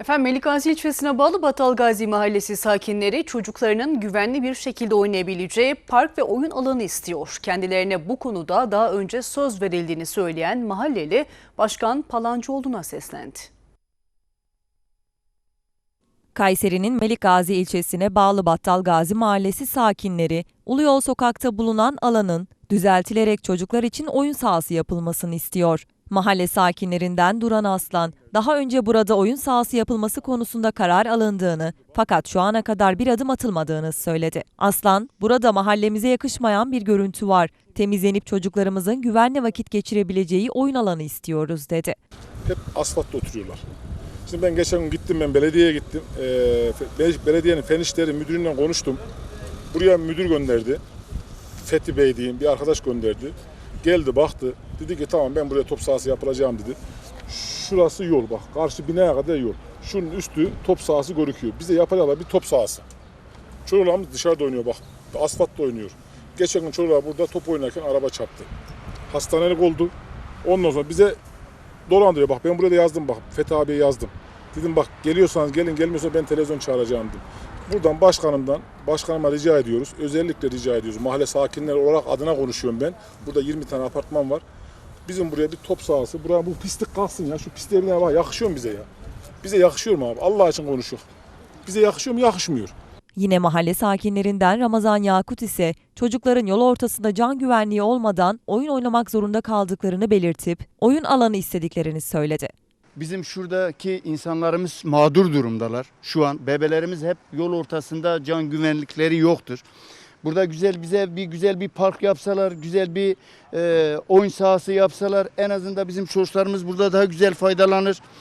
Efendim Melikgazi ilçesine bağlı Batalgazi Mahallesi sakinleri çocuklarının güvenli bir şekilde oynayabileceği park ve oyun alanı istiyor. Kendilerine bu konuda daha önce söz verildiğini söyleyen mahalleli Başkan Palancıoğlu'na seslendi. Kayseri'nin Melikgazi ilçesine bağlı Battalgazi mahallesi sakinleri, Uluyol sokakta bulunan alanın düzeltilerek çocuklar için oyun sahası yapılmasını istiyor. Mahalle sakinlerinden Duran Aslan, daha önce burada oyun sahası yapılması konusunda karar alındığını fakat şu ana kadar bir adım atılmadığını söyledi. Aslan, burada mahallemize yakışmayan bir görüntü var. Temizlenip çocuklarımızın güvenli vakit geçirebileceği oyun alanı istiyoruz dedi. hep asfaltta oturuyorlar. Şimdi ben geçen gün gittim ben belediyeye gittim. Ee, belediyenin fen işleri müdürüyle konuştum. Buraya müdür gönderdi. Fethi Bey diyeyim bir arkadaş gönderdi. Geldi baktı. Dedi ki tamam ben buraya top sahası yapılacağım dedi. Şurası yol bak. Karşı binaya kadar yol. Şunun üstü top sahası görüküyor. Bize yapacaklar bir top sahası. Çocuklarımız dışarıda oynuyor bak. Asfaltta oynuyor. Geçen gün çocuklar burada top oynarken araba çarptı. Hastanelik oldu. Ondan sonra bize dolandırıyor. Bak ben buraya da yazdım bak. Fethi abiye yazdım. Dedim bak geliyorsanız gelin gelmiyorsa ben televizyon çağıracağım dedim. Buradan başkanımdan, başkanıma rica ediyoruz. Özellikle rica ediyoruz. Mahalle sakinleri olarak adına konuşuyorum ben. Burada 20 tane apartman var. Bizim buraya bir top sahası. Buraya bu pislik kalsın ya. Şu pisliğe bir bak yakışıyor mu bize ya? Bize yakışıyor mu abi? Allah için konuşuyor. Bize yakışıyor mu? Yakışmıyor. Yine mahalle sakinlerinden Ramazan Yakut ise çocukların yol ortasında can güvenliği olmadan oyun oynamak zorunda kaldıklarını belirtip oyun alanı istediklerini söyledi. Bizim şuradaki insanlarımız mağdur durumdalar. Şu an bebelerimiz hep yol ortasında can güvenlikleri yoktur. Burada güzel bize bir güzel bir park yapsalar, güzel bir e, oyun sahası yapsalar en azından bizim çocuklarımız burada daha güzel faydalanır.